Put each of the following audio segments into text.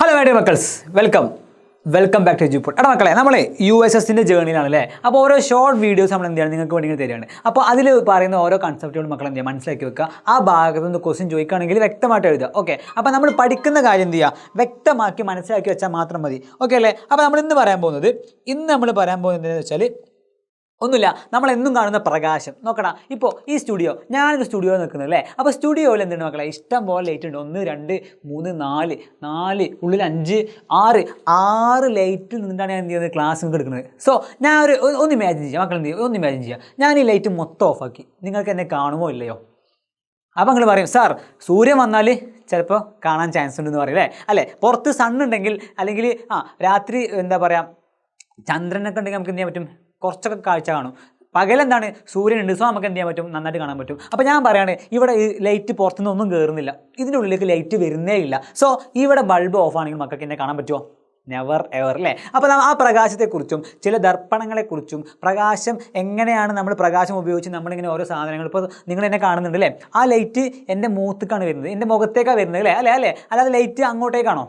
Hello dear മക്കൾസ് welcome welcome back to ജൂപ്പോൾ എടാ മക്കളെ നമ്മളെ യു എസ് എസിന്റെ ജേണിയിലാണ് അല്ലേ അപ്പോൾ ഓരോ ഷോർട്ട് വീഡിയോസ് നമ്മൾ എന്ത് ചെയ്യണം നിങ്ങൾക്ക് വേണ്ടി തരികയാണ്. അപ്പോൾ അതിൽ പറയുന്ന ഓരോ കൺസെപ്റ്റുകളും മക്കൾ എന്ത് മനസ്സിലാക്കി വെക്കുക. ആ ഭാഗത്ത് നിന്ന് ക്വസ്റ്റ്യൻ ചോദിക്കുകയാണെങ്കിൽ വ്യക്തമായിട്ട് എഴുതുക. ഓക്കെ അപ്പോൾ നമ്മൾ പഠിക്കുന്ന കാര്യം എന്ത് ചെയ്യുക വ്യക്തമാക്കി മനസ്സിലാക്കി വെച്ചാൽ മാത്രം മതി. ഓക്കെ അല്ലേ? അപ്പോൾ നമ്മൾ ഇന്ന് പറയാൻ പോകുന്നത് ഇന്ന് നമ്മൾ പറയാൻ പോകുന്നത് എന്താണെന്ന് വെച്ചാൽ ഒന്നുമില്ല നമ്മൾ എന്നും കാണുന്ന പ്രകാശം. നോക്കടാ ഇപ്പോൾ ഈ സ്റ്റുഡിയോ ഞാനൊരു സ്റ്റുഡിയോ നിൽക്കുന്നത് അല്ലേ? അപ്പോൾ സ്റ്റുഡിയോയിൽ എന്തുണ്ട് മക്കളെ? ഇഷ്ടം പോലെ ലൈറ്റ് ഉണ്ട്. ഒന്ന് രണ്ട് മൂന്ന് നാല്. നാല് ഉള്ളിൽ അഞ്ച് ആറ്. ആറ് ലൈറ്റിൽ നിന്നിട്ടാണ് ഞാൻ എന്ത് ചെയ്യുന്നത്? ക്ലാസ് നിങ്ങൾക്ക് എടുക്കുന്നത്. സോ ഞാൻ ഒരു ഒന്ന് ഇമാജിൻ ചെയ്യാം. മക്കൾ എന്ത് ചെയ്യും? ഒന്ന് ഇമാജിൻ ചെയ്യാം. ഞാൻ ഈ ലൈറ്റ് മൊത്തം ഓഫാക്കി നിങ്ങൾക്ക് എന്നെ കാണുമോ ഇല്ലയോ? അപ്പോൾ നിങ്ങൾ പറയും സാർ സൂര്യൻ വന്നാൽ ചിലപ്പോൾ കാണാൻ ചാൻസ് ഉണ്ടെന്ന് പറയും അല്ലേ? അല്ലേ? പുറത്ത് സൺ ഉണ്ടെങ്കിൽ അല്ലെങ്കിൽ ആ രാത്രി എന്താ പറയുക ചന്ദ്രനൊക്കെ ഉണ്ടെങ്കിൽ നമുക്ക് എന്ത് ചെയ്യാൻ പറ്റും? കുറച്ചൊക്കെ കാഴ്ച കാണും. പകലെന്താണ്? സൂര്യനുണ്ട്. സോ നമുക്ക് എന്ത് ചെയ്യാൻ പറ്റും? നന്നായിട്ട് കാണാൻ പറ്റും. അപ്പോൾ ഞാൻ പറയുകയാണ് ഇവിടെ ഈ ലൈറ്റ് പുറത്തുനിന്ന് ഒന്നും കയറുന്നില്ല ഇതിന്റെ ഉള്ളിലേക്ക് ലൈറ്റ് വരുന്നേ ഇല്ല. സോ ഇവിടെ ബൾബ് ഓഫ് ആണെങ്കിൽ മക്കൾക്ക് എന്നെ കാണാൻ പറ്റുമോ നെവർ എവർ അല്ലേ അപ്പോൾ ആ പ്രകാശത്തെക്കുറിച്ചും ചില ദർപ്പണങ്ങളെക്കുറിച്ചും പ്രകാശം എങ്ങനെയാണ് നമ്മൾ പ്രകാശം ഉപയോഗിച്ച് നമ്മളിങ്ങനെ ഓരോ സാധനങ്ങൾ ഇപ്പോൾ നിങ്ങൾ എന്നെ കാണുന്നുണ്ട് അല്ലേ ആ ലൈറ്റ് എന്റെ മൂത്തേക്കാണ് വരുന്നത്. എന്റെ മുഖത്തേക്കാണ് വരുന്നത് അല്ലേ അല്ലേ അല്ലേ? അല്ലാതെ ലൈറ്റ് അങ്ങോട്ടേക്കാണോ?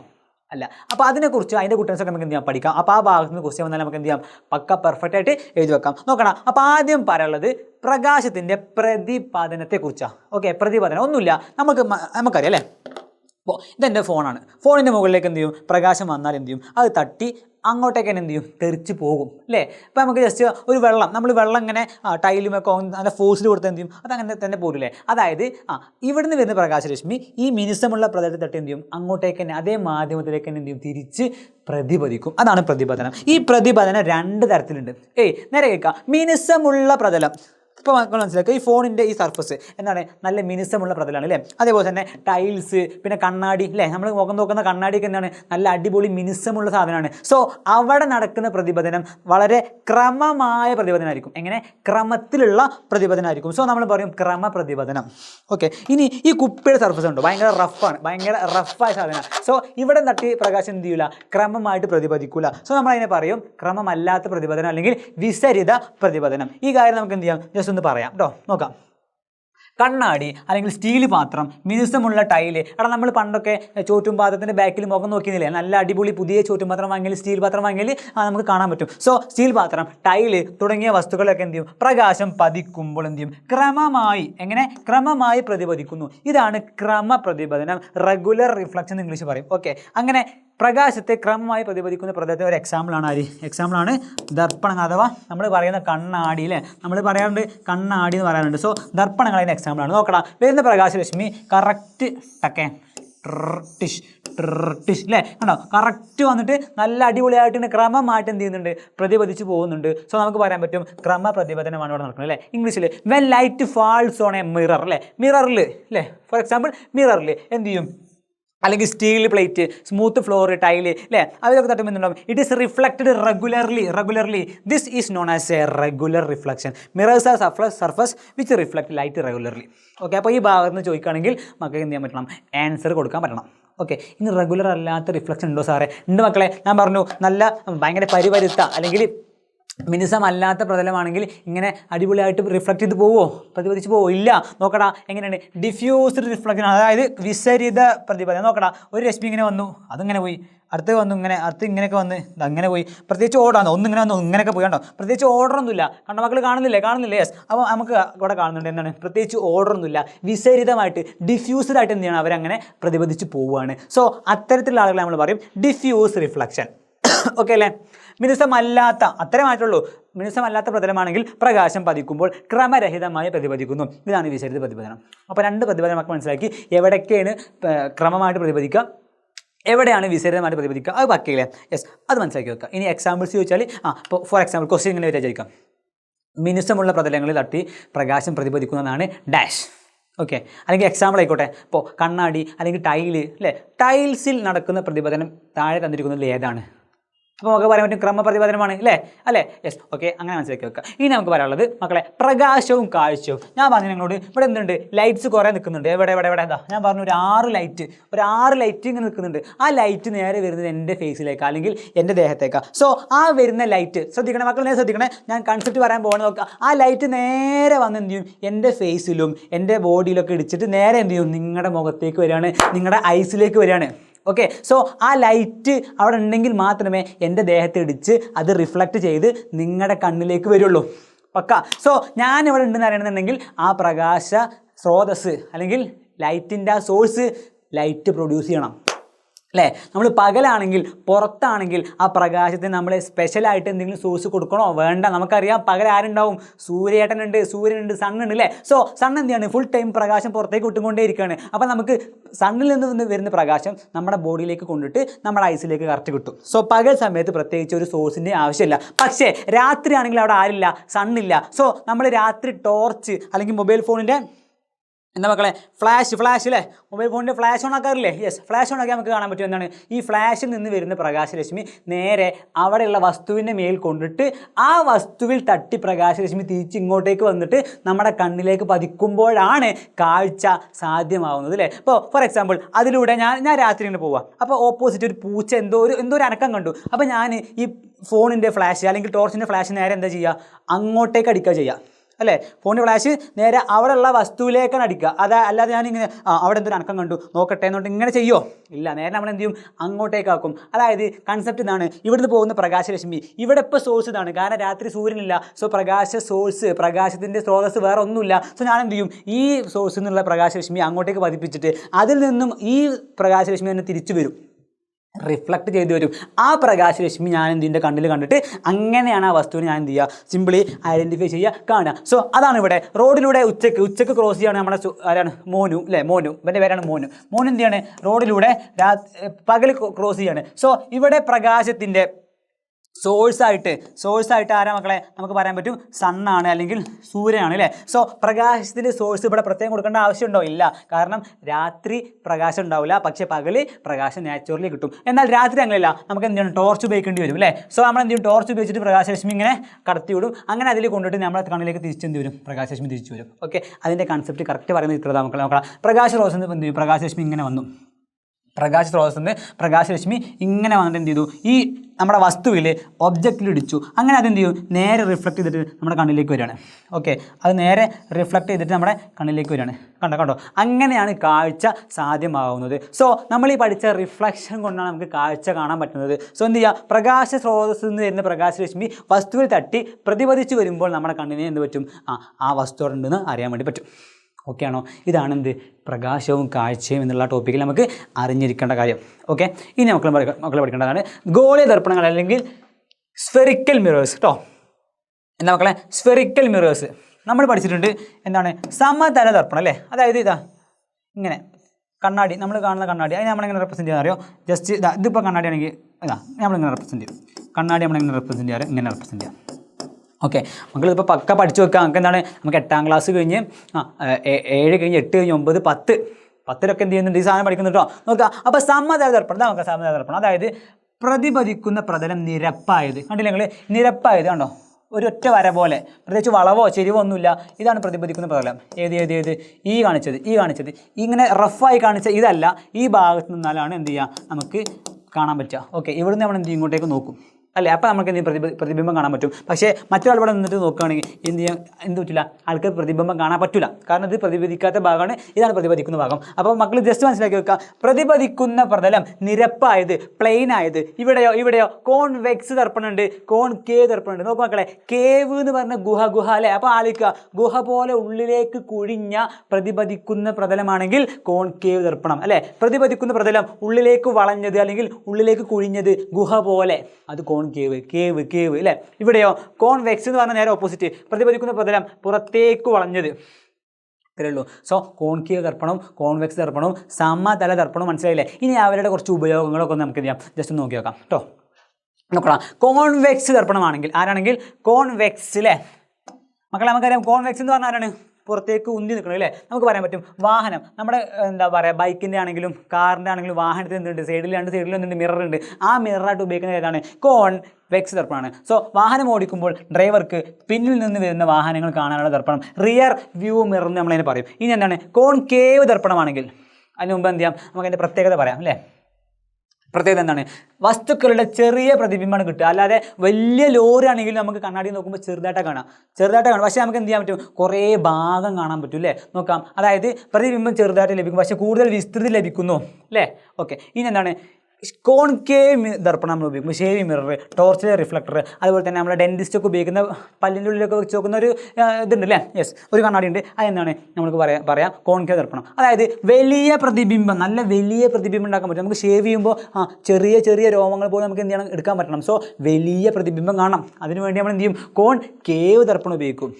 അല്ല. അപ്പോൾ അതിനെക്കുറിച്ച് അതിന്റെ കുട്ടൻസൊക്കെ നമുക്ക് എന്ത് ചെയ്യാം? പഠിക്കാം. അപ്പോൾ ആ ഭാഗത്ത് നിന്ന് ക്വസ്റ്റ്യൻ വന്നാൽ നമുക്ക് എന്ത് ചെയ്യാം? പക്ക പെർഫെക്റ്റ് ആയിട്ട് എഴുതി വെക്കാം. നോക്കണം. അപ്പോൾ ആദ്യം പറയാനുള്ളത് പ്രകാശത്തിന്റെ പ്രതിപാദനത്തെക്കുറിച്ചാണ് ഓക്കെ പ്രതിപാദനം. ഒന്നുമില്ല. നമുക്ക് നമുക്കറിയാം അല്ലേ? അപ്പോൾ ഇതെന്റെ ഫോണാണ് ഫോണിന്റെ മുകളിലേക്ക് എന്ത് ചെയ്യും? പ്രകാശം വന്നാൽ എന്ത് ചെയ്യും? അത് തട്ടി അങ്ങോട്ടേക്ക് തന്നെ എന്ത് ചെയ്യും? തെറിച്ച് പോകും അല്ലേ? ഇപ്പോൾ നമുക്ക് ജസ്റ്റ് ഒരു വെള്ളം നമ്മൾ വെള്ളം ഇങ്ങനെ ടൈലുമൊക്കെ നല്ല ഫോഴ്സിൽ കൊടുത്ത് എന്ത് ചെയ്യും? അത് അങ്ങനെ തന്നെ പോരില്ലേ? അതായത് ആ ഇവിടുന്ന് വരുന്ന പ്രകാശരശ്മി ഈ മിനിസമുള്ള പ്രതലത്തിൽ തട്ടി എന്ത് ചെയ്യും? അങ്ങോട്ടേക്ക് തന്നെ അതേ മാധ്യമത്തിലേക്ക് തന്നെ എന്ത് ചെയ്യും? തിരിച്ച് പ്രതിപതിക്കും അതാണ് പ്രതിപതനം. ഈ പ്രതിപതനം രണ്ട് തരത്തിലുണ്ട്. ഏയ് നേരെ കേൾക്കാം. മിനിസമുള്ള പ്രതലം. ഇപ്പോൾ മക്കൾ മനസ്സിലാക്കുക ഈ ഫോണിന്റെ ഈ സർഫസ് എന്താണ്? നല്ല മിനുസമുള്ള പ്രതലാണ് അല്ലേ അതേപോലെ തന്നെ ടൈൽസ് പിന്നെ കണ്ണാടി അല്ലേ നമ്മൾ മുഖം നോക്കുന്ന കണ്ണാടിയൊക്കെ എന്താണ്? നല്ല അടിപൊളി മിനുസമുള്ള സാധനമാണ്. സോ അവിടെ നടക്കുന്ന പ്രതിപദനം വളരെ ക്രമമായ പ്രതിപദനമായിരിക്കും എങ്ങനെ? ക്രമത്തിലുള്ള പ്രതിപദനമായിരിക്കും സോ നമ്മൾ പറയും ക്രമ പ്രതിപദനം ഓക്കെ ഇനി ഈ കുപ്പിയുടെ സർഫസ് ഉണ്ട് ഭയങ്കര റഫാണ് ഭയങ്കര റഫായ സാധനമാണ്. സോ ഇവിടെ തട്ടി പ്രകാശം എന്ത് ചെയ്യൂല? ക്രമമായിട്ട് പ്രതിപദിക്കൂല. സോ നമ്മൾ അതിനെ പറയും ക്രമമല്ലാത്ത പ്രതിപദനം അല്ലെങ്കിൽ വിസരിത പ്രതിപദനം. ഈ കാര്യം നമുക്ക് എന്ത് ചെയ്യാം? ജസ്റ്റ് ഒന്ന് പറയാം കേട്ടോ നോക്കാം. കണ്ണാടി അല്ലെങ്കിൽ സ്റ്റീൽ പാത്രം മിനുസമുള്ള ടൈൽ. എടാ നമ്മൾ പണ്ടൊക്കെ ചോറ്റും പാത്രത്തിന്റെ ബാക്കിൽ മുഖം നോക്കിയിരുന്നില്ലേ? നല്ല അടിപൊളി പുതിയ ചോറ്റും പാത്രം വാങ്ങിയാൽ സ്റ്റീൽ പാത്രം വാങ്ങിയാൽ നമുക്ക് കാണാൻ പറ്റും. സോ സ്റ്റീൽ പാത്രം ടൈൽ തുടങ്ങിയ വസ്തുക്കളൊക്കെ എന്ത് ചെയ്യും? പ്രകാശം പതിക്കുമ്പോൾ എന്ത് ചെയ്യും? ക്രമമായി എങ്ങനെ? ക്രമമായി പ്രതിപദിക്കുന്നു ഇതാണ് ക്രമ പ്രതിപദനം റെഗുലർ റിഫ്ലക്ഷൻ ഇംഗ്ലീഷ് പറയും. ഓക്കെ അങ്ങനെ പ്രകാശത്തെ ക്രമമായി പ്രതിപദിക്കുന്ന പ്രതലത്തിന് ഒരു എക്സാമ്പിളാണ് ആര് എക്സാമ്പിളാണ് ദർപ്പണങ്ങൾ അഥവാ നമ്മൾ പറയുന്ന കണ്ണാടി അല്ലേ? നമ്മൾ പറയാറുണ്ട് കണ്ണാടി എന്ന് പറയാറുണ്ട്. സോ ദർപ്പണങ്ങൾ എക്സാമ്പിൾ എക്സാമ്പിളാണ് നോക്കണം വരുന്ന പ്രകാശരശ്മി കറക്റ്റ് ടക്കേ ടിഷ് ടിഷ് അല്ലേ കണ്ടോ? കറക്റ്റ് വന്നിട്ട് നല്ല അടിപൊളിയായിട്ട് ഇങ്ങനെ ക്രമമായിട്ട് എന്ത് ചെയ്യുന്നുണ്ട്? പ്രതിപദിച്ച് പോകുന്നുണ്ട്. സോ നമുക്ക് പറയാൻ പറ്റും ക്രമ പ്രതിപദനമാണ് ഇവിടെ നടക്കുന്നത് അല്ലേ ഇംഗ്ലീഷിൽ when light falls on a mirror അല്ലേ മിററിൽ അല്ലേ ഫോർ എക്സാമ്പിൾ മിററിൽ എന്ത് ചെയ്യും? അല്ലെങ്കിൽ steel plate smooth floor tile അല്ലേ അതിലൊക്കെ തട്ടുമ്പോൾ it is reflected regularly regularly this is known as a regular reflection mirrors are surface surface which reflect light regularly okay അപ്പോൾ ഈ ഭാഗത്ത് നിന്ന് ചോദിക്കുകയാണെങ്കിൽ മക്കൾക്ക് എന്ത് ചെയ്യാൻ പറ്റണം? ആൻസർ കൊടുക്കാൻ പറ്റണം. ഓക്കെ ഇനി റെഗുലർ അല്ലാത്ത റിഫ്ലക്ഷൻ ഉണ്ടോ സാറേ? ഉണ്ട് മക്കളെ ഞാൻ പറഞ്ഞു നല്ല ഭയങ്കര പരിപരുത്ത അല്ലെങ്കിൽ മിനുസമല്ലാത്ത പ്രതലമാണെങ്കിൽ ഇങ്ങനെ അടിപൊളിയായിട്ട് റിഫ്ലക്റ്റ് ചെയ്ത് പോവോ? പ്രതിപദിച്ച് പോവോ? ഇല്ല. നോക്കടാ എങ്ങനെയാണ് ഡിഫ്യൂസ്ഡ് റിഫ്ലക്ഷൻ അതായത് വിസരിത പ്രതിപദം നോക്കടാ ഒരു രശ്മി ഇങ്ങനെ വന്നു അതിങ്ങനെ പോയി. അടുത്ത് വന്നു ഇങ്ങനെ അടുത്ത് ഇങ്ങനെയൊക്കെ വന്ന് അങ്ങനെ പോയി. പ്രത്യേകിച്ച് ഓർഡറാണ് ഒന്നിങ്ങനെ വന്നു ഇങ്ങനെയൊക്കെ പോയി കണ്ടോ? പ്രത്യേകിച്ച് ഓർഡർ ഒന്നുമില്ല. കണ്ട മക്കൾ കാണുന്നില്ലേ? കാണുന്നില്ലേ? യെസ് അപ്പോൾ നമുക്ക് ഇവിടെ കാണുന്നുണ്ട് എന്താണ്? പ്രത്യേകിച്ച് ഓർഡർ ഒന്നുമില്ല. വിസരിതമായിട്ട് ഡിഫ്യൂസ്ഡ് ആയിട്ട് എന്ത് ചെയ്യണം? അവരങ്ങനെ പ്രതിപദിച്ച് പോവുകയാണ്. സോ അത്തരത്തിലുള്ള ആളുകളെ നമ്മൾ പറയും ഡിഫ്യൂസ് റിഫ്ലക്ഷൻ ഓക്കെ അല്ലേ? മിനുസമല്ലാത്ത അത്തരമായിട്ടുള്ളൂ. മിനുസമല്ലാത്ത പ്രതലമാണെങ്കിൽ പ്രകാശം പതിക്കുമ്പോൾ ക്രമരഹിതമായി പ്രതിപദിക്കുന്നു ഇതാണ് വിശരിത പ്രതിപദനം. അപ്പോൾ രണ്ട് പ്രതിപദനം നമുക്ക് മനസ്സിലാക്കി. എവിടേക്കാണ് ക്രമമായിട്ട് പ്രതിപദിക്കുക എവിടെയാണ് വിസരിതമായിട്ട് പ്രതിപദിക്കുക അത് ബാക്കിയില്ലേ യെസ് അത് മനസ്സിലാക്കി വെക്കുക. ഇനി എക്സാമ്പിൾസ് ചോദിച്ചാൽ ആ ഫോർ എക്സാമ്പിൾ ക്വസ്റ്റ്യൻ ഇങ്ങനെ വിചാരിക്കാം. മിനുസമുള്ള പ്രതലങ്ങളിൽ തട്ടി പ്രകാശം പ്രതിപദിക്കുന്നതാണ് ഡാഷ് ഓക്കെ അല്ലെങ്കിൽ എക്സാമ്പിൾ ആയിക്കോട്ടെ. ഇപ്പോൾ കണ്ണാടി അല്ലെങ്കിൽ ടൈൽ അല്ലേ? ടൈൽസിൽ നടക്കുന്ന പ്രതിപദനം താഴെ തന്നിരിക്കുന്നതിൽ ഏതാണ്? അപ്പോൾ നമുക്ക് പറയാൻ പറ്റും ക്രമപ്രതിപാദനമാണ് അല്ലേ അല്ലേ? യെസ് ഓക്കെ അങ്ങനെ മനസ്സിലാക്കി വെക്കുക ഇനി നമുക്ക് പറയാനുള്ളത് മക്കളെ പ്രകാശവും കാഴ്ചയും. ഞാൻ പറഞ്ഞു നിങ്ങളോട് ഇവിടെ എന്തുണ്ട്? ലൈറ്റ്സ് കുറേ നിൽക്കുന്നുണ്ട്. എവിടെ എവിടെ എവിടെ? എന്താ ഞാൻ പറഞ്ഞു ഒരു ആറ് ലൈറ്റ് ഒരു ആറ് ലൈറ്റ് ഇങ്ങനെ നിൽക്കുന്നുണ്ട്. ആ ലൈറ്റ് നേരെ വരുന്നത് എന്റെ ഫേസിലേക്ക് അല്ലെങ്കിൽ എന്റെ ദേഹത്തേക്കാണ് സോ ആ വരുന്ന ലൈറ്റ് ശ്രദ്ധിക്കണേ മക്കൾ നേരെ ശ്രദ്ധിക്കണേ. ഞാൻ കൺസെപ്റ്റ് പറയാൻ പോകണം നോക്കുക ആ ലൈറ്റ് നേരെ വന്ന് എന്ത് ചെയ്യും? എന്റെ ഫേസിലും എന്റെ ബോഡിയിലൊക്കെ ഇടിച്ചിട്ട് നേരെ എന്ത് ചെയ്യും? നിങ്ങളുടെ മുഖത്തേക്ക് വരികയാണ് നിങ്ങളുടെ ഐസിലേക്ക് വരികയാണ്. ഓക്കെ സോ ആ ലൈറ്റ് അവിടെ ഉണ്ടെങ്കിൽ മാത്രമേ എന്റെ ദേഹത്ത് ഇടിച്ച് അത് റിഫ്ലക്റ്റ് ചെയ്ത് നിങ്ങളുടെ കണ്ണിലേക്ക് വരുള്ളൂ. പക്ക. സോ ഞാൻ ഇവിടെ ഉണ്ടെന്ന് അറിയണമെന്നുണ്ടെങ്കിൽ ആ പ്രകാശ സ്രോതസ് അല്ലെങ്കിൽ ലൈറ്റിന്റെ ആ സോഴ്സ് ലൈറ്റ് പ്രൊഡ്യൂസ് ചെയ്യണം. അല്ലേ? നമ്മൾ പകലാണെങ്കിൽ പുറത്താണെങ്കിൽ ആ പ്രകാശത്തിന് നമ്മൾ സ്പെഷ്യലായിട്ട് എന്തെങ്കിലും സോഴ്സ് കൊടുക്കണോ? വേണ്ട. നമുക്കറിയാം പകൽ ആരുണ്ടാവും? സൂര്യേട്ടനുണ്ട് സൂര്യനുണ്ട് സണ്ണുണ്ട് അല്ലേ? സോ സൺ എന്താണ് ഫുൾ ടൈം പ്രകാശം പുറത്തേക്ക് വിട്ടുകൊണ്ടേ ഇരിക്കുകയാണ് അപ്പോൾ നമുക്ക് സണ്ണിൽ നിന്ന് വരുന്ന പ്രകാശം നമ്മുടെ ബോഡിയിലേക്ക് കൊണ്ടിട്ട് നമ്മുടെ ഐസിലേക്ക് കറക്റ്റ് കിട്ടും. സോ പകൽ സമയത്ത് പ്രത്യേകിച്ച് ഒരു സോഴ്സിന്റെ ആവശ്യമില്ല. പക്ഷേ രാത്രിയാണെങ്കിൽ അവിടെ ആരില്ല? സണ്ണില്ല. സോ നമ്മൾ രാത്രി ടോർച്ച് അല്ലെങ്കിൽ മൊബൈൽ ഫോണിന്റെ എന്താ മക്കളെ? ഫ്ലാഷ് ഫ്ലാഷ് അല്ലേ മൊബൈൽ ഫോണിന്റെ ഫ്ലാഷ് ഓൺ ആക്കാറില്ലേ? യെസ് ഫ്ലാഷ് ഓൺ ആക്കി നമുക്ക് കാണാൻ പറ്റും. എന്താണ്? ഈ ഫ്ലാഷിൽ നിന്ന് വരുന്ന പ്രകാശരശ്മി നേരെ അവിടെയുള്ള വസ്തുവിന്റെ മേൽ കൊണ്ടിട്ട് ആ വസ്തുവിൽ തട്ടി പ്രകാശരശ്മി തിരിച്ച് ഇങ്ങോട്ടേക്ക് വന്നിട്ട് നമ്മുടെ കണ്ണിലേക്ക് പതിക്കുമ്പോഴാണ് കാഴ്ച സാധ്യമാവുന്നത് അല്ലേ ഇപ്പോൾ ഫോർ എക്സാമ്പിൾ അതിലൂടെ ഞാൻ ഞാൻ രാത്രി ഇങ്ങനെ പോവാം. അപ്പോൾ ഓപ്പോസിറ്റ് ഒരു പൂച്ച എന്തോ ഒരു എന്തോ ഒരു അനക്കം കണ്ടു. അപ്പോൾ ഞാൻ ഈ ഫോണിന്റെ ഫ്ലാഷ് അല്ലെങ്കിൽ ടോർച്ചിന്റെ ഫ്ലാഷ് നേരെ എന്താ ചെയ്യുക? അങ്ങോട്ടേക്ക് അടിക്കുക ചെയ്യുക. അല്ലേ? ഫോണിന്റെ ഫ്ലാഷ് നേരെ അവിടെയുള്ള വസ്തുവിലേക്കാണ് അടിക്കുക. അത് അല്ലാതെ ഞാനിങ്ങനെ ആ അവിടെ എന്തൊരു അനക്കം കണ്ടു. നോക്കട്ടെ എന്നുകൊണ്ട് ഇങ്ങനെ ചെയ്യുമോ ഇല്ല നേരെ നമ്മൾ എന്ത് ചെയ്യും? അങ്ങോട്ടേക്കാക്കും. അതായത് കൺസെപ്റ്റ് ഇതാണ്. ഇവിടുന്ന് പോകുന്ന പ്രകാശരശ്മി ഇവിടെ ഇപ്പോൾ സോഴ്സ് ഇതാണ്. കാരണം രാത്രി സൂര്യനില്ല. സോ പ്രകാശ സോഴ്സ് പ്രകാശത്തിന്റെ സ്രോതസ് വേറെ ഒന്നുമില്ല. സോ ഞാൻ എന്ത് ചെയ്യും? ഈ സോഴ്സിൽ നിന്നുള്ള പ്രകാശരശ്മി അങ്ങോട്ടേക്ക് പതിപ്പിച്ചിട്ട് അതിൽ നിന്നും ഈ പ്രകാശരശ്മി തന്നെ തിരിച്ചു വരും. റിഫ്ലക്റ്റ് ചെയ്ത് വരും. ആ പ്രകാശരശ്മി ഞാൻ എന്തിന്റെ കണ്ണിൽ കണ്ടിട്ട് അങ്ങനെയാണ് ആ വസ്തുവിനെ ഞാൻ എന്ത് ചെയ്യുക? സിമ്പിളി ഐഡന്റിഫൈ ചെയ്യുക കാണുക. സോ അതാണ് ഇവിടെ. റോഡിലൂടെ ഉച്ചയ്ക്ക് ഉച്ചയ്ക്ക് ക്രോസ് ചെയ്യാണ് നമ്മുടെ ആരാണ്? മോനു അല്ലേ മോനു. ഇവന്റെ പേരാണ് മോനു. മോനു എന്ത് ചെയ്യാണ്? റോഡിലൂടെ രാ പകൽ ക്രോസ് ചെയ്യാണ്. സോ ഇവിടെ പ്രകാശത്തിന്റെ സോഴ്സായിട്ട് സോഴ്സായിട്ട് ആരാ മക്കളെ? നമുക്ക് പറയാൻ പറ്റും സണ്ണാണ് അല്ലെങ്കിൽ സൂര്യനാണ് അല്ലേ? സോ പ്രകാശത്തിന്റെ സോഴ്സ് ഇവിടെ പ്രത്യേകം കൊടുക്കേണ്ട ആവശ്യമുണ്ടോ? ഇല്ല. കാരണം രാത്രി പ്രകാശം ഉണ്ടാവില്ല. പക്ഷേ പകൽ പ്രകാശം നാച്ചുറലി കിട്ടും. എന്നാൽ രാത്രി അങ്ങനെയല്ല. നമുക്ക് എന്ത് ചെയ്യണം? ടോർച്ച് ഉപയോഗിക്കേണ്ടി വരും അല്ലേ? സോ നമ്മൾ എന്ത് ചെയ്യും? ടോർച്ച് ഉപയോഗിച്ചിട്ട് പ്രകാശരശ്മി ഇങ്ങനെ കടത്തി വിടും. അങ്ങനെ അതിൽ കൊണ്ടിട്ട് നമ്മളെ കണ്ണിലേക്ക് തിരിച്ചെന്ത് വരും? പ്രകാശരശ്മി തിരിച്ചു വരും. ഓക്കെ അതിന്റെ കൺസെപ്റ്റ് കറക്റ്റ് പറയുന്നത് ഇത്ര മക്കളെ. നോക്കാം പ്രകാശ റോസ് എന്ത് ചെയ്യും? പ്രകാശരശ്മി ഇങ്ങനെ വന്നു. പ്രകാശ സ്രോതസ്സിൽ നിന്ന് പ്രകാശരശ്മി ഇങ്ങനെ വന്നിട്ട് എന്ത് ചെയ്തു? ഈ നമ്മുടെ വസ്തുവിൽ ഒബ്ജക്റ്റിൽ ഇടിച്ചു. അങ്ങനെ അതെന്ത് ചെയ്യും നേരെ റിഫ്ലക്ട് ചെയ്തിട്ട് നമ്മുടെ കണ്ണിലേക്ക് വരികയാണ്. ഓക്കെ അത് നേരെ റിഫ്ലക്ട് ചെയ്തിട്ട് നമ്മുടെ കണ്ണിലേക്ക് വരികയാണ്. കണ്ടോ കണ്ടോ? അങ്ങനെയാണ് കാഴ്ച സാധ്യമാവുന്നത്. സോ നമ്മൾ ഈ പഠിച്ച റിഫ്ലക്ഷൻ കൊണ്ടാണ് നമുക്ക് കാഴ്ച കാണാൻ പറ്റുന്നത്. സോ എന്ത് ചെയ്യുക? പ്രകാശ സ്രോതസ്സിൽ നിന്ന് വരുന്ന പ്രകാശരശ്മി വസ്തുവിൽ തട്ടി പ്രതിപദിച്ച് വരുമ്പോൾ നമ്മുടെ കണ്ണിനെ എന്ത് പറ്റും? ആ ആ വസ്തു അവിടെ ഉണ്ടെന്ന് അറിയാൻ വേണ്ടി പറ്റും. ഓക്കെ ആണോ ഇതാണ് എന്ത് പ്രകാശവും കാഴ്ചയും എന്നുള്ള ടോപ്പിക്കിൽ നമുക്ക് അറിഞ്ഞിരിക്കേണ്ട കാര്യം. ഓക്കെ? ഇനി നമുക്ക് മക്കൾ പഠിക്കേണ്ടതാണ് ഗോളീയ ദർപ്പണങ്ങൾ അല്ലെങ്കിൽ സ്ഫെറിക്കൽ മിറേഴ്സ് കേട്ടോ എന്താ മക്കളെ? സ്ഫെറിക്കൽ മിറേഴ്സ് നമ്മൾ പഠിച്ചിട്ടുണ്ട് എന്താണ്? സമതല ദർപ്പണം അല്ലേ? അതായത് ഇതാ ഇങ്ങനെ. കണ്ണാടി നമ്മൾ കാണുന്ന കണ്ണാടി. അതിന് നമ്മളിങ്ങനെ റെപ്രസെന്റ് ചെയ്യാൻ അറിയോ? ജസ്റ്റ് ഇതാ ഇതിപ്പോൾ കണ്ണാടി ആണെങ്കിൽ ഇതാ നമ്മളിങ്ങനെ റെപ്രസെന്റ് ചെയ്യും. കണ്ണാടി നമ്മളിങ്ങനെ റെപ്രസെന്റ് ചെയ്യാറ്? ഇങ്ങനെ റെപ്രസെന്റ് ചെയ്യാം. ഓക്കെ. മക്കളിപ്പോൾ പക്ക പഠിച്ചു വെക്കാം. നമുക്ക് എന്താണ്? നമുക്ക് എട്ടാം ക്ലാസ് കഴിഞ്ഞ് ആ ഏഴ് കഴിഞ്ഞ് എട്ട് കഴിഞ്ഞ് ഒമ്പത് പത്ത്. പത്തിലൊക്കെ എന്ത് ചെയ്യുന്നുണ്ട്? ഈ സാധനം പഠിക്കുന്നുണ്ട് കേട്ടോ നോക്കുക അപ്പോൾ സമതല ദർപ്പണം നോക്കാം സമതല ദർപ്പണം അതായത് പ്രതിപതിക്കുന്ന പ്രതലം നിരപ്പായത്. കണ്ടില്ല നിങ്ങൾ നിരപ്പായത് കണ്ടോ? ഒരു ഒറ്റ വര പോലെ. പ്രത്യേകിച്ച് വളവോ ചെരിവോ ഒന്നുമില്ല. ഇതാണ് പ്രതിപദിക്കുന്ന പ്രതലം. ഏത് ഏത് ഏത്? ഈ കാണിച്ചത് ഈ കാണിച്ചത്. ഇങ്ങനെ റഫായി കാണിച്ച ഇതല്ല. ഈ ഭാഗത്ത് നിന്നാലാണ് എന്ത് ചെയ്യുക നമുക്ക് കാണാൻ പറ്റുക. ഓക്കെ. ഇവിടുന്ന് നമ്മൾ എന്ത് ഇങ്ങോട്ടേക്ക് നോക്കും. അല്ലേ? അപ്പോൾ നമുക്ക് എന്ത് പ്രതിബി പ്രതിബിംബം കാണാൻ പറ്റും. പക്ഷേ മറ്റൊരാൾ ഇവിടെ നിന്നിട്ട് നോക്കുകയാണെങ്കിൽ എന്ത് ചെയ്യാൻ എന്ത് പറ്റില്ല ആൾക്ക് പ്രതിബിംബം കാണാൻ പറ്റില്ല കാരണം ഇത് പ്രതിപദിക്കാത്ത ഭാഗമാണ്. ഇതാണ് പ്രതിപദിക്കുന്ന ഭാഗം. അപ്പോൾ മക്കൾ ജസ്റ്റ് മനസ്സിലാക്കി വെക്കുക. പ്രതിപദിക്കുന്ന പ്രതലം നിരപ്പായത് പ്ലെയിൻ ആയത്. ഇവിടെയോ ഇവിടെയോ? കോൺ വെക്സ് തർപ്പണുണ്ട് കോൺ കേവ് തർപ്പണുണ്ട് നോക്കുക മക്കളെ കേവ് എന്ന് പറഞ്ഞ ഗുഹ ഗുഹ അല്ലേ? അപ്പോൾ ആലോചിക്കുക. ഗുഹ പോലെ ഉള്ളിലേക്ക് കുഴിഞ്ഞ പ്രതിപദിക്കുന്ന പ്രതലമാണെങ്കിൽ കോൺ കേവ് ദർപ്പണം അല്ലേ? പ്രതിപദിക്കുന്ന പ്രതലം ഉള്ളിലേക്ക് വളഞ്ഞത് അല്ലെങ്കിൽ ഉള്ളിലേക്ക് കുഴിഞ്ഞത് ഗുഹ പോലെ. അത് കോൺ കേവ് കേവ് കേവ് അല്ലേ ഇവിടെയോ? കോൺവെക്സ് എന്ന് പറഞ്ഞാൽ നേരെ ഓപ്പോസിറ്റ് പ്രതിപദിക്കുന്ന പ്രതലം പുറത്തേക്ക് വളഞ്ഞത്. ഇത്രയേ ഉള്ളൂ. സോ കോൺകീവ് ദർപ്പണവും കോൺവെക്സ് ദർപ്പണവും സമതല ദർപ്പണവും മനസ്സിലായില്ലേ? ഇനി അവരുടെ കുറച്ച് ഉപയോഗങ്ങളൊക്കെ നമുക്ക് ചെയ്യാം. ജസ്റ്റ് ഒന്ന് നോക്കി നോക്കാം. കേട്ടോ നോക്കണം കോൺവെക്സ് ദർപ്പണമാണെങ്കിൽ ആരാണെങ്കിൽ? കോൺവെക്സ് അല്ലേ മക്കളെ നമുക്കറിയാം കോൺവെക്സ് എന്ന് പറഞ്ഞാൽ ആരാണ്? പുറത്തേക്ക് ഉന്തി നിൽക്കണം അല്ലേ നമുക്ക് പറയാൻ പറ്റും വാഹനം നമ്മുടെ എന്താ പറയുക ബൈക്കിന്റെ ആണെങ്കിലും കാറിന്റെ ആണെങ്കിലും വാഹനത്തിൽ എന്തുണ്ട് സൈഡിൽ രണ്ട് സൈഡിൽ എന്തുണ്ട് മിറർ ഉണ്ട്. ആ മിററായിട്ട് ഉപയോഗിക്കുന്ന ഏതാണ്? കോൺ വെക്സ് ദർപ്പണമാണ് സോ വാഹനം ഓടിക്കുമ്പോൾ ഡ്രൈവർക്ക് പിന്നിൽ നിന്ന് വരുന്ന വാഹനങ്ങൾ കാണാനുള്ള ദർപ്പണം റിയർ വ്യൂ മിറർ എന്ന് നമ്മളതിനെ പറയും. ഇനി എന്താണ്? കോൺ കേവ് ദർപ്പണമാണെങ്കിൽ അതിന് മുമ്പ് എന്ത് ചെയ്യാം? നമുക്ക് അതിന്റെ പ്രത്യേകത പറയാം അല്ലേ? പ്രത്യേകത എന്താണ്? വസ്തുക്കളുടെ ചെറിയ പ്രതിബിംബമാണ് കിട്ടുക. അല്ലാതെ വലിയ ലോറി ആണെങ്കിലും നമുക്ക് കണ്ണാടി നോക്കുമ്പോൾ ചെറുതായിട്ട് കാണാം. ചെറുതായിട്ട് കാണാം. പക്ഷേ നമുക്ക് എന്ത് ചെയ്യാൻ പറ്റും? കുറേ ഭാഗം കാണാൻ പറ്റും അല്ലേ? നോക്കാം. അതായത് പ്രതിബിംബം ചെറുതായിട്ട് ലഭിക്കും. പക്ഷേ കൂടുതൽ വിസ്തൃതി ലഭിക്കുന്നു. അല്ലേ? ഓക്കെ. ഇനി എന്താണ്? കോൺകേവ് ദർപ്പണം നമ്മൾ ഉപയോഗിക്കും. ഷേവി മിറർ ടോർച്ചിലെ റിഫ്ലക്ടർ അതുപോലെ തന്നെ നമ്മുടെ ഡെന്റിസ്റ്റ് ഒക്കെ ഉപയോഗിക്കുന്ന പല്ലിന്റെ ഉള്ളിലൊക്കെ വെച്ച് നോക്കുന്ന ഒരു ഇതുണ്ട് അല്ലേ യെസ് ഒരു കണ്ണാടി ഉണ്ട്. അതെന്താണ്? നമുക്ക് പറയാം പറയാം കോൺകേവ് ദർപ്പണം. അതായത് വലിയ പ്രതിബിംബം നല്ല വലിയ പ്രതിബിംബം ഉണ്ടാക്കാൻ പറ്റും. നമുക്ക് ഷേവ് ചെയ്യുമ്പോൾ ആ ചെറിയ ചെറിയ രോമങ്ങൾ പോലും നമുക്ക് എന്ത് ചെയ്യണം? എടുക്കാൻ പറ്റണം. സോ വലിയ പ്രതിബിംബം കാണാം അതിനുവേണ്ടി നമ്മൾ എന്ത് ചെയ്യും? കോൺ കേവ് ദർപ്പണം ഉപയോഗിക്കും.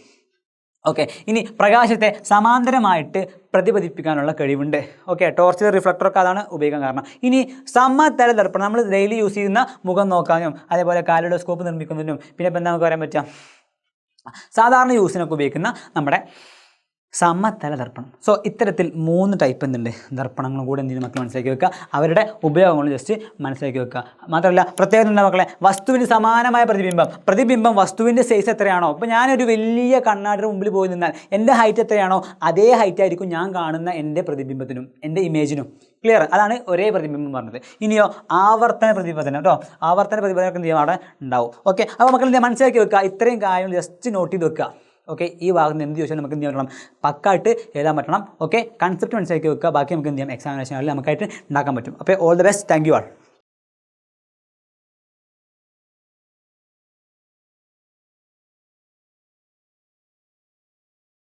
ഓക്കെ ഇനി പ്രകാശത്തെ സമാന്തരമായിട്ട് പ്രതിപതിപ്പിക്കാനുള്ള കഴിവുണ്ട്. ഓക്കെ ടോർച്ച് റിഫ്ലക്ടറൊക്കെ അതാണ് ഉപയോഗിക്കാൻ കാരണം. ഇനി സമതല ദർപ്പണം നമ്മൾ ഡെയിലി യൂസ് ചെയ്യുന്ന മുഖം നോക്കാനും അതേപോലെ കാലിഡോസ്കോപ്പ് നിർമ്മിക്കുന്നതിനും പിന്നെ ഇപ്പം നമുക്ക് പറയാൻ പറ്റുക? സാധാരണ യൂസിനൊക്കെ ഉപയോഗിക്കുന്ന നമ്മുടെ സമതല ദർപ്പണം സോ ഇത്തരത്തിൽ മൂന്ന് ടൈപ്പ് എന്തുണ്ട്? ദർപ്പണങ്ങളും കൂടെ എന്തെങ്കിലും മക്കൾ മനസ്സിലാക്കി വെക്കുക. അവരുടെ ഉപയോഗങ്ങൾ ജസ്റ്റ് മനസ്സിലാക്കി വെക്കുക. മാത്രമല്ല പ്രത്യേകത എന്താ മക്കളെ? വസ്തുവിന് സമാനമായ പ്രതിബിംബം. പ്രതിബിംബം വസ്തുവിന്റെ സൈസ് എത്രയാണോ? ഇപ്പോൾ ഞാനൊരു വലിയ കണ്ണാടിയുടെ മുമ്പിൽ പോയി നിന്നാൽ എന്റെ ഹൈറ്റ് എത്രയാണോ? അതേ ഹൈറ്റ് ആയിരിക്കും ഞാൻ കാണുന്ന എന്റെ പ്രതിബിംബത്തിനും എന്റെ ഇമേജിനും ക്ലിയർ അതാണ് ഒരേ പ്രതിബിംബം പറഞ്ഞത്. ഇനിയോ ആവർത്തന പ്രതിപദനം കേട്ടോ ആവർത്തന പ്രതിപദനമൊക്കെ എന്ത് ചെയ്യും? അവിടെ ഉണ്ടാവും. ഓക്കെ അപ്പോൾ മക്കൾ എന്താ മനസ്സിലാക്കി വെക്കുക. ഇത്രയും കാര്യങ്ങൾ ജസ്റ്റ് നോട്ട് ചെയ്ത് വെക്കുക. ഓക്കെ ഈ ഭാഗത്ത് എന്ത് ചോദിച്ചാൽ നമുക്ക് എന്ത് ചെയ്യണം പക്കായിട്ട് എഴുതാൻ പറ്റണം. ഓക്കെ കൺസെപ്റ്റ് മനസ്സിലാക്കി വെക്കുക. ബാക്കി നമുക്ക് എന്ത് ചെയ്യാം? എക്സാമിനേഷനിൽ നമുക്കായിട്ട് ഉണ്ടാക്കാൻ പറ്റും. അപ്പോൾ all the best thank you all